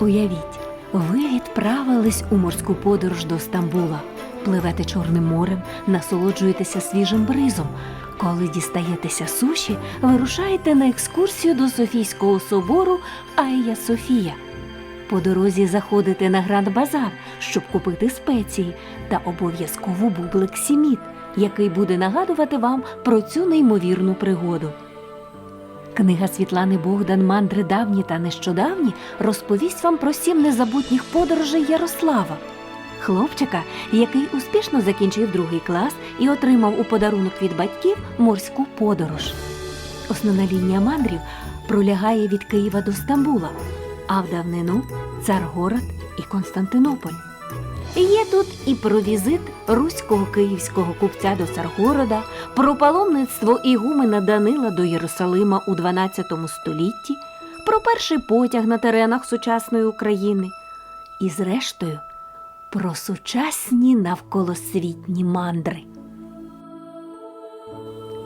Уявіть, ви відправились у морську подорож до Стамбула, пливете Чорним морем, насолоджуєтеся свіжим бризом. Коли дістаєтеся суші, вирушаєте на екскурсію до Софійського собору Айя Софія. По дорозі заходите на Гранд Базар, щоб купити спеції, та обов'язково бублик Сіміт, який буде нагадувати вам про цю неймовірну пригоду. Книга Світлани Богдан Мандри давні та нещодавні розповість вам про сім незабутніх подорожей Ярослава, хлопчика, який успішно закінчив другий клас і отримав у подарунок від батьків морську подорож. Основна лінія мандрів пролягає від Києва до Стамбула, а в давнину Царгород і Константинополь. Є тут і про візит руського київського купця до Царгорода, про паломництво ігумена Данила до Єрусалима у 12 столітті, про перший потяг на теренах сучасної України і, зрештою, про сучасні навколосвітні мандри.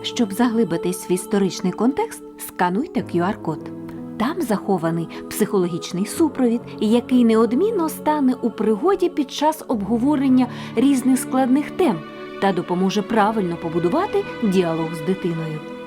Щоб заглибитись в історичний контекст, скануйте QR-код. Там захований психологічний супровід, який неодмінно стане у пригоді під час обговорення різних складних тем та допоможе правильно побудувати діалог з дитиною.